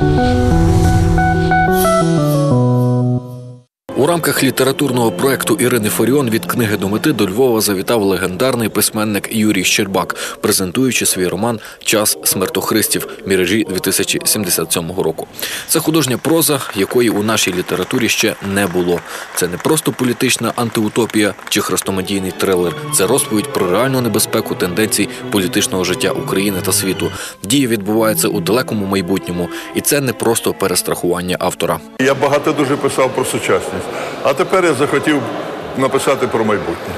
si У рамках літературного проекту Ірини Фаріон від книги до мети до Львова завітав легендарний письменник Юрій Щербак, презентуючи свій роман Час смертохристів міражі 2077 року. Це художня проза, якої у нашій літературі ще не було. Це не просто політична антиутопія чи хрестоматійний трилер. Це розповідь про реальну небезпеку тенденцій політичного життя України та світу. Дії відбуваються у далекому майбутньому, і це не просто перестрахування автора. Я багато дуже писав про сучасність, а тепер я захотів написати про майбутнє.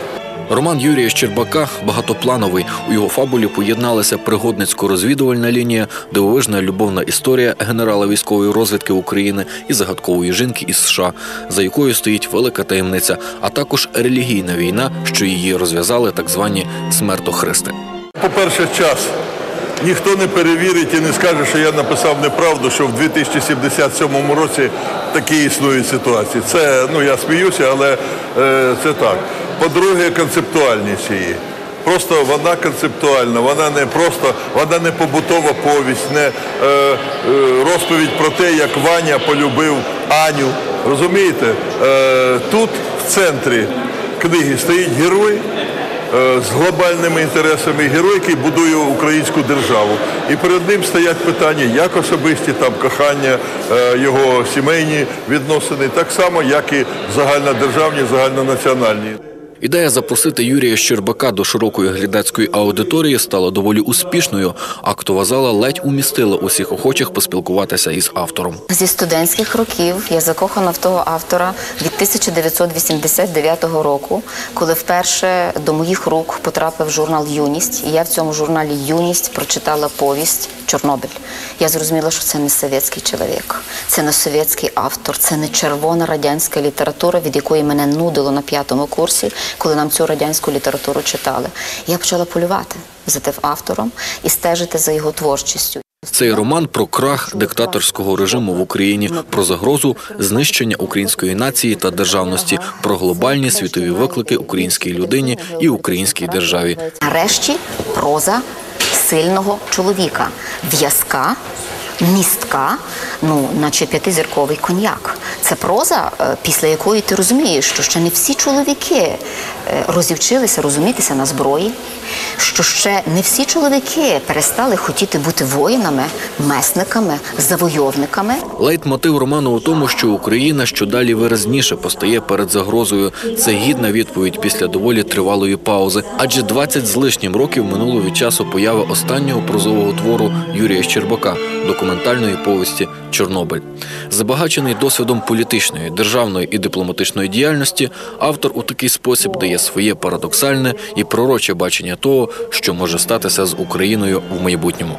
Роман Юрія Щербака багатоплановий. У його фабулі поєдналися пригодницько-розвідувальна лінія, дивовижна любовна історія генерала військової розвідки України і загадкової жінки із США, за якою стоїть велика таємниця, а також релігійна війна, що її розв'язали так звані смертохристи. По-перше, час. Ніхто не перевірить і не скаже, що я написав неправду, що в 2077 році такі існують ситуації. Це, ну я сміюся, але е, це так. По-друге, концептуальність її. Просто вона концептуальна, вона не просто, вона не побутова повість, не е, е, розповідь про те, як Ваня полюбив Аню. Розумієте? Е, тут в центрі книги стоїть герой, з глобальними інтересами герой, який будує українську державу. І перед ним стоять питання, як особисті там кохання, е, його сімейні відносини, так само, як і загальнодержавні, загальнонаціональні. Ідея запросити Юрія Щербака до широкої глядацької аудиторії стала доволі успішною. Актова зала ледь умістила усіх охочих поспілкуватися із автором. Зі студентських років я закохана в того автора від 1989 року, коли вперше до моїх рук потрапив журнал Юність. І я в цьому журналі Юність прочитала повість Чорнобиль. Я зрозуміла, що це не совєтський чоловік, це не совєтський автор, це не червона радянська література, від якої мене нудило на п'ятому курсі, коли нам цю радянську літературу читали. Я почала полювати за тим автором і стежити за його творчістю. Цей роман про крах диктаторського режиму в Україні, про загрозу знищення української нації та державності, про глобальні світові виклики українській людині і українській державі. Нарешті проза сильного чоловіка, в'язка, містка, ну, наче п'ятизірковий коньяк. Це проза, е, після якої ти розумієш, що ще не всі чоловіки е, розівчилися розумітися на зброї, що ще не всі чоловіки перестали хотіти бути воїнами, месниками, завойовниками. Лейтмотив роману у тому, що Україна щодалі виразніше постає перед загрозою. Це гідна відповідь після доволі тривалої паузи. Адже 20 з лишнім років минуло від часу появи останнього прозового твору Юрія Щербака документальної повісті Чорнобиль. Забагачений досвідом політичної, державної і дипломатичної діяльності, автор у такий спосіб дає своє парадоксальне і пророче бачення того, що може статися з Україною в майбутньому.